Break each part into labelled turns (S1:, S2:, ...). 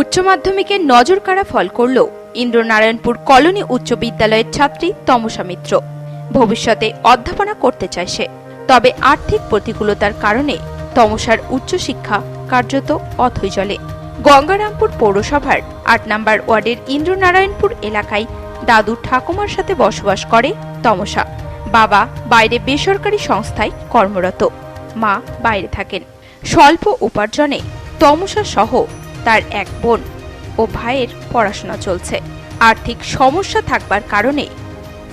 S1: উচ্চ মাধ্যমিকে নজর কাড়া ফল করল ইন্দ্রনারায়ণপুর কলোনি উচ্চ বিদ্যালয়ের ছাত্রী তমসা মিত্র। ভবিষ্যতে অধ্যাপনা করতে চায় সে, তবে আর্থিক প্রতিকূলতার কারণে তমসার উচ্চশিক্ষা কার্যত অথৈ জলে গঙ্গারামপুর পৌরসভার আট নম্বর ওয়ার্ডের ইন্দ্রনারায়ণপুর এলাকায় দাদু ঠাকুমার সাথে বসবাস করে তমসা। বাবা বাইরে বেসরকারি সংস্থায় কর্মরত, মা বাইরে থাকেন। স্বল্প উপার্জনে তমসা সহ তার এক বোন ও ভাইয়ের পড়াশোনা চলছে। আর্থিক সমস্যা থাকবার কারণে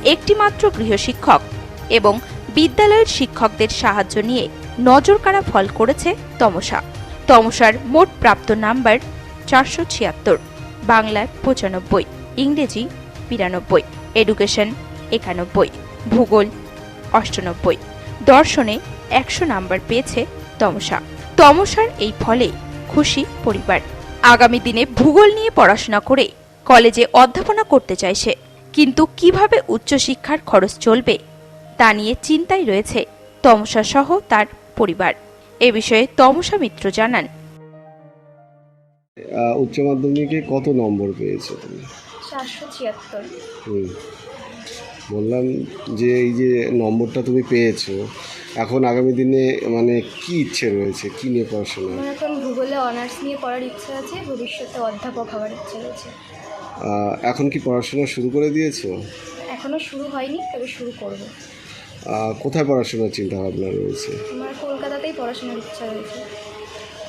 S1: একটিমাত্র গৃহশিক্ষক এবং বিদ্যালয়ের শিক্ষকদের সাহায্য নিয়ে নজর নজরকাড়া ফল করেছে তমসা। তমসার মোট প্রাপ্ত নাম্বার চারশো ছিয়াত্তর বাংলায় পঁচানব্বই, ইংরেজি বিরানব্বই, এডুকেশন একানব্বই, ভূগোল অষ্টানব্বই। দর্শনে একশো নাম্বার পেয়েছে তমসা। তমসার এই ফলে খুশি পরিবার। আগামী দিনে ভূগোল নিয়ে পড়াশোনা করে কলেজে অধ্যাপনা করতে চাইছে কিন্তু কীভাবে উচ্চশিক্ষার খরচ চলবে তা নিয়ে চিন্তায় রয়েছে তমসা সহ তার পরিবার। এ বিষয়ে তমসা মিত্র জানান।
S2: উচ্চ মাধ্যমিকে কত নম্বর পেয়েছ
S3: চারশো ছিয়াত্তর।
S2: বললাম যে এই যে নম্বরটা তুমি পেয়েছ এখন আগামী দিনে মানে কি ইচ্ছে রয়েছে? কি নিয়ে পড়াশোনা?
S3: আমার এখন ভূগোলে অনার্স নিয়ে পড়ার ইচ্ছা আছে ভবিষ্যতে অধ্যাপক হওয়ার ইচ্ছা রয়েছে।
S2: আহ, এখন কি পড়াশোনা শুরু করে দিয়েছ?
S3: এখনও শুরু হয়নি তবে শুরু করব।
S2: আহ, কোথায় পড়াশোনার চিন্তা ভাবনা রয়েছে?
S3: আমার কলকাতাতেই পড়াশোনার ইচ্ছা রয়েছে।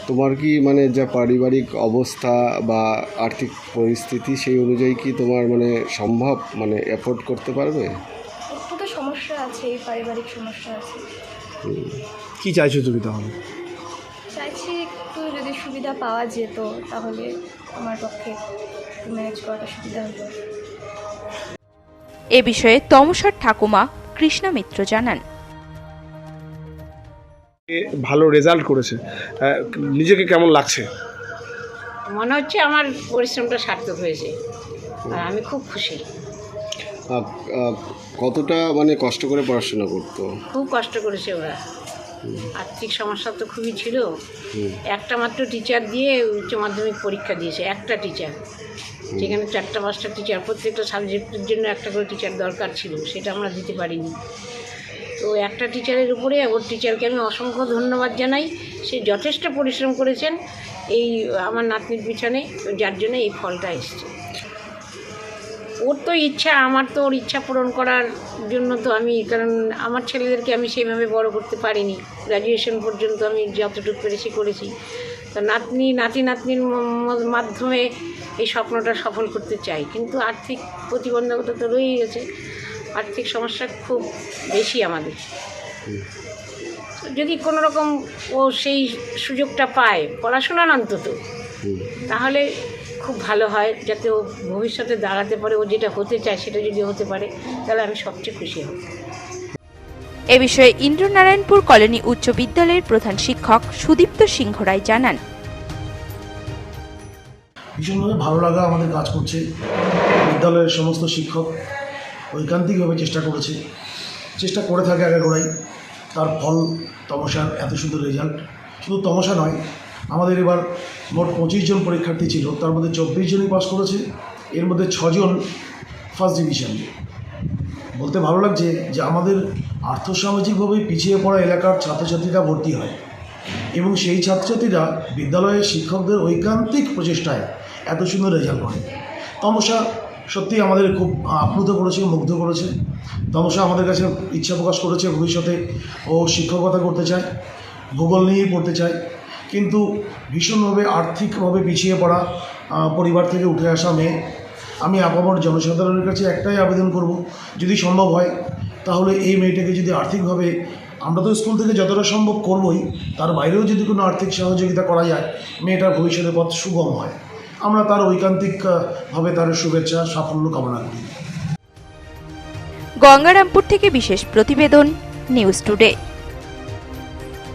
S2: তোমার কি মানে যা পারিবারিক অবস্থা বা আর্থিক পরিস্থিতি সেই অনুযায়ী কি তোমার মানে সম্ভব মানে এফোর্ড করতে পারবে?
S3: একটু তো সমস্যা আছে পারিবারিক সমস্যা আছে।
S4: কি চাইছো তুমি তাহলে?
S3: চাইছি একটু যদি সুবিধা পাওয়া যেত তাহলে আমার পক্ষে ম্যানেজ করাটা সুবিধা হতো।
S1: এ বিষয়ে তমসার ঠাকুমা কৃষ্ণা মিত্র জানান।
S4: ভালো রেজাল্ট করেছে। নিজেকে কেমন লাগছে?
S5: মনে হচ্ছে আমার পরিশ্রমটা সার্থক হয়েছে। আর আমি খুব খুশি।
S2: কতটা মানে কষ্ট করে পড়াশোনা করতো?
S5: খুব কষ্ট করেছে ওরা। আর্থিক সমস্যা তো খুবই ছিল। একটা মাত্র টিচার দিয়ে উচ্চ মাধ্যমিক পরীক্ষা দিয়েছে একটা টিচার যেখানে চারটা পাঁচটা টিচার প্রত্যেকটা সাবজেক্টের জন্য একটা করে টিচার দরকার ছিল সেটা আমরা দিতে পারিনি। তো একটা টিচারের উপরে ওর টিচারকে আমি অসংখ্য ধন্যবাদ জানাই। সে যথেষ্ট পরিশ্রম করেছেন এই, আমার নাতনির পিছনে যার জন্য এই ফলটা এসছে। ওর তো ইচ্ছা, আমার তো ওর ইচ্ছা পূরণ করার জন্য তো আমি, কারণ আমার ছেলেদেরকে আমি সেইভাবে বড় করতে পারিনি। গ্র্যাজুয়েশন পর্যন্ত আমি যতটুকু পেরেছি করেছি। তো নাতনি, নাতি, নাতনির মাধ্যমে এই স্বপ্নটা সফল করতে চাই। কিন্তু আর্থিক প্রতিবন্ধকতা তো রয়েই গেছে। আর্থিক সমস্যা খুব বেশি আমাদের। যদি কোনো রকম ও সেই সুযোগটা পায় পড়াশোনার অন্তত তাহলে খুব ভালো হয় যাতে ও ভবিষ্যতে দাঁড়াতে পারে ও যেটা হতে চায় সেটা যদি হতে পারে তাহলে আমি সবচেয়ে খুশি হব।
S1: এ বিষয়ে ইন্দ্রনারায়ণপুর কলোনি উচ্চ বিদ্যালয়ের প্রধান শিক্ষক সুদীপ্ত সিংহ রায় জানান।
S6: ভীষণভাবে ভালো লাগা আমাদের কাজ করছে। বিদ্যালয়ের সমস্ত শিক্ষক ঐকান্তিকভাবে চেষ্টা করেছে। চেষ্টা করে থাকে আগে গোড়াই তার ফল তমসার এত সুন্দর রেজাল্ট শুধু তমসা নয়, আমাদের এবার মোট পঁচিশ জন পরীক্ষার্থী ছিল। তার মধ্যে চব্বিশ জনই পাস করেছে। এর মধ্যে ছজন ফার্স্ট ডিভিশন বলতে ভালো লাগছে যে আমাদের আর্থসামাজিকভাবে পিছিয়ে পড়া এলাকার ছাত্রছাত্রীরা ভর্তি হয় এবং সেই ছাত্রছাত্রীরা বিদ্যালয়ের শিক্ষকদের ঐকান্তিক প্রচেষ্টায় এত সুন্দর রেজাল্ট করে তমসা সত্যি আমাদের খুব আপ্লুত করেছে, মুগ্ধ করেছে। তমসা আমাদের কাছে ইচ্ছা প্রকাশ করেছে, ভবিষ্যতে ও শিক্ষকতা করতে চায়, ভূগোল নিয়েই পড়তে চায়। কিন্তু ভীষণভাবে আর্থিকভাবে পিছিয়ে পড়া পরিবার থেকে উঠে আসা মেয়ে, আমি আপামর জনসাধারণের কাছে একটাই আবেদন করব, যদি সম্ভব হয়, তাহলে এই মেয়েটাকে যদি আর্থিকভাবে, আমরা তো স্কুল থেকে যতটা সম্ভব করবই, তার বাইরেও যদি কোনো আর্থিক সহযোগিতা করা যায়, মেয়েটার ভবিষ্যতের পথ সুগম হয়। আমরা তার ঐকান্তিক আহ, ভাবে তার শুভেচ্ছা সাফল্য কামনা করি।
S1: গঙ্গারামপুর থেকে বিশেষ প্রতিবেদন নিউজ টুডে।